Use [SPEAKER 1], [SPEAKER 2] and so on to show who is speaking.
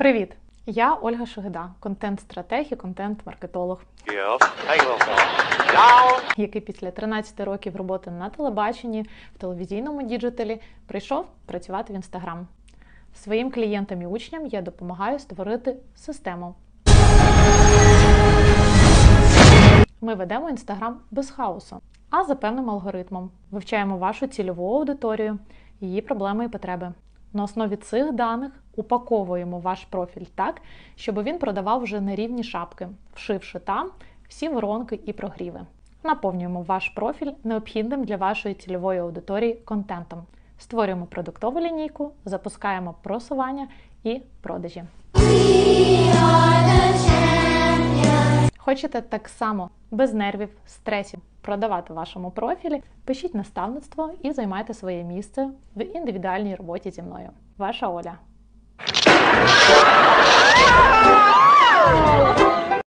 [SPEAKER 1] Привіт! Я Ольга Шогида, контент-стратег і контент-маркетолог, який після 13 років роботи на телебаченні в телевізійному діджиталі прийшов працювати в інстаграм. Своїм клієнтам і учням я допомагаю створити систему. Ми ведемо інстаграм без хаосу, а за певним алгоритмом. Вивчаємо вашу цільову аудиторію, її проблеми і потреби. На основі цих даних упаковуємо ваш профіль так, щоб він продавав вже на рівні шапки, вшивши там всі воронки і прогріви. Наповнюємо ваш профіль необхідним для вашої цільової аудиторії контентом. Створюємо продуктову лінійку, запускаємо просування і продажі. Хочете так само без нервів, стресів продавати вашому профілі? Пишіть наставництво і займайте своє місце в індивідуальній роботі зі мною. Ваша Оля.